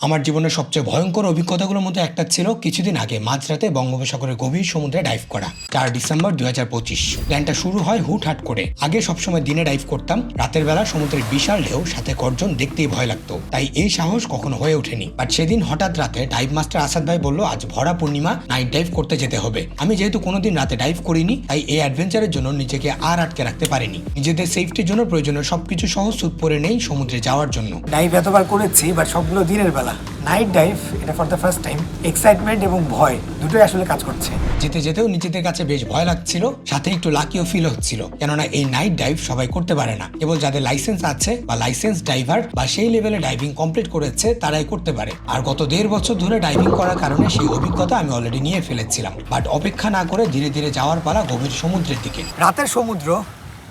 আমার জীবনের সবচেয়ে ভয়ঙ্কর অভিজ্ঞতাগুলোর মধ্যে একটা ছিল কিছুদিন আগে মাঝরাতে বঙ্গোপসাগরের গভীর সমুদ্রে ডাইভ করা, চার ডিসেম্বর দুই হাজার পঁচিশ। প্ল্যানটা শুরু হয় হুটহাট করে। আগে সবসময় দিনে ডাইভ করতাম, রাতের বেলা সমুদ্রের বিশাল ঢেউ, সাথে গর্জন, দেখতেই ভয় লাগতো। তাই এই সাহস কখনো হয়ে ওঠেনি। বাট সেদিন হঠাৎ রাতে ডাইভ মাস্টার আসাদ ভাই বলল, আজ ভরা পূর্ণিমা নাইট ডাইভ করতে যেতে হবে। আমি যেহেতু কোনোদিন রাতে ডাইভ করিনি, তাই এই অ্যাডভেঞ্চারের জন্য নিজেকে আর আটকে রাখতে পারিনি। নিজেদের সেফটির জন্য প্রয়োজনীয় সবকিছু সহজ সুদ পরে নেই সমুদ্রে যাওয়ার জন্য। ডাইভ এতবার করেছি বা সবগুলো দিনের বেলা। নাইট ডাইভ এটা for the first time excitement এবং ভয় দুটোই আসলে কাজ করছে। যেতে যেতেও নিজেদের কাছে বেশ ভয় লাগছিল সাথে একটু লাকিও ফিল হচ্ছিল। কেননা এই নাইট ডাইভ সবাই করতে পারে না। কেবল যাদের লাইসেন্স আছে বা লাইসেন্স ড্রাইভার বা সেই লেভেলে ডাইভিং কমপ্লিট করেছে তারাই করতে পারে। আর গত দেড় বছর ধরে ডাইভিং করার কারণে সেই অভিজ্ঞতা আমি অলরেডি নিয়ে ফেলেছিলাম। বাট অপেক্ষা না করে ধীরে ধীরে যাওয়ার পালা গভীর সমুদ্রের দিকে। রাতের সমুদ্র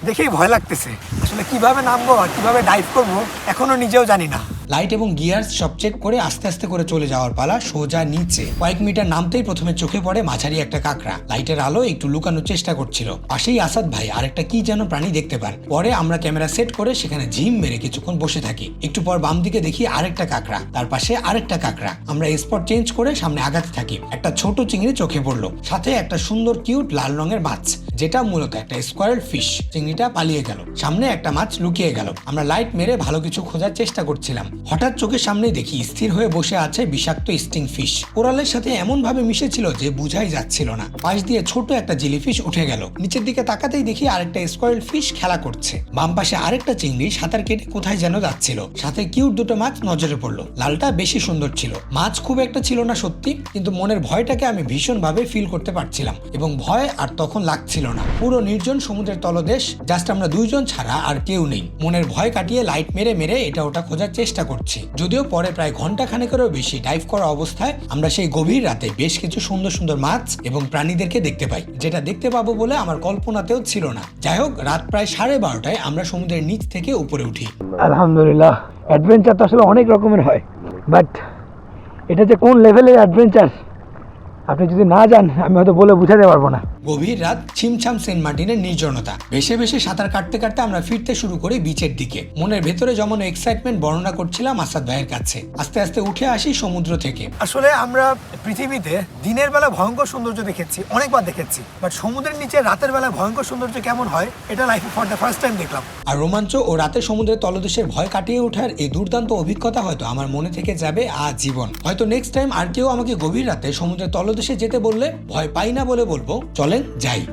দেখেই ভয় লাগতেছে। আসলে কীভাবে নামবো আর কীভাবে ডাইভ করব এখনও নিজেও জানি না। লাইট এবং গিয়ার্স সব চেক করে আস্তে আস্তে করে চলে যাওয়ার পালা সোজা নিচে। কয়েক মিটার নামতেই প্রথমে চোখে পড়ে মাঝারি একটা কাঁকড়া। লাইটের আলো একটু লুকানোর চেষ্টা করছিল। পাশেই আসাদ ভাই, আরেকটা কি যেন প্রাণী দেখতে পান পরে আমরা ক্যামেরা সেট করে সেখানে ঝিম মেরে কিছুক্ষণ বসে থাকি। একটু পর বাম দিকে দেখি আরেকটা কাঁকড়া, তার পাশে আরেকটা কাঁকড়া। আমরা স্পট চেঞ্জ করে সামনে আগাতে থাকি। একটা ছোট চিংড়ি চোখে পড়ল। সাথে একটা সুন্দর কিউট লাল রঙের মাছ। যেটা মূলত একটা স্কোয়ারেল ফিশ চিংড়িটা পালিয়ে গেল। সামনে একটা মাছ লুকিয়ে গেল। আমরা লাইট মেরে ভালো কিছু খোঁজার চেষ্টা করছিলাম। হঠাৎ চোখের সামনে দেখি স্থির হয়ে বসে আছে বিষাক্ত স্টিং ফিশ কোরালের সাথে এমন ভাবে মিশেছিল যে বুঝাই যাচ্ছিল না। পাশ দিয়ে ছোট একটা জেলিফিশ উঠে গেল। নিচের দিকে তাকাতেই দেখি আরেকটা স্কোয়ারেল ফিশ খেলা করছে। বাম পাশে আরেকটা চিংড়ি সাঁতার কেটে কোথায় যেন যাচ্ছিল। সাথে কিউট দুটো মাছ নজরে পড়ল। লালটা বেশি সুন্দর ছিল। মাছ খুব একটা ছিল না সত্যি, কিন্তু মনের ভয়টাকে আমি ভীষণভাবে ফিল করতে পারছিলাম। এবং ভয় আর তখন লাগছিল না। পুরো নির্জন সমুদ্রের তলদেশ জাস্ট আমরা দুইজন ছাড়া আর কেউ নেই। মনের ভয় কাটিয়ে লাইট মেরে মেরে এটা ওটা খোঁজার চেষ্টা করছি। যদিও পরে প্রায় ঘণ্টা খানেকেরও বেশি ডাইভ করা অবস্থায় আমরা সেই গভীর রাতে বেশ কিছু সুন্দর সুন্দর মাছ এবং প্রাণীদেরকে দেখতে পাই, যেটা দেখতে পাবো বলে আমার কল্পনাতেও ছিল না। যাই হোক, রাত প্রায় সাড়ে বারোটায় আমরা সমুদ্রের নিচ থেকে উপরে উঠি। আলহামদুলিল্লাহ অ্যাডভেঞ্চার তো আসলে অনেক রকমের হয়। বাট এটা যে কোন লেভেলের অ্যাডভেঞ্চার আপনি যদি না যান, আমি হয়তো বলে বুঝাতে পারব না। গভীর রাত ছিমছাম সেন্ট মার্টিনের নির্জনতা। ভেসে ভেসে সাঁতার কাটতে কাটতে আমরা ফিরতে শুরু করি বিচের দিকে। মনের ভেতরে যেমন এক্সাইটমেন্ট বর্ণনা করছিলাম আসাদ ভাইয়ের কাছে। আস্তে আস্তে উঠে আসি সমুদ্র থেকে। আসলে আমরা পৃথিবীতে দিনের বেলা ভয়ঙ্কর সৌন্দর্য দেখেছি অনেকবার দেখেছি। বাট সমুদ্রের নিচে রাতের বেলা ভয়ঙ্কর সৌন্দর্য কেমন হয় এটা লাইফে ফর দ্য ফার্স্ট টাইম দেখলাম। আর রোমাঞ্চ ও রাতে সমুদ্রের তলদেশের ভয় কাটিয়ে ওঠার এই দুর্দান্ত অভিজ্ঞতা হয়তো আমার মনে থেকে যাবে আজীবন। হয়তো নেক্সট টাইম আর কেউ আমাকে গভীর রাতে সমুদ্রের তলদেশে যেতে বললে ভয় পাই না বলে বলব চলেন যাই।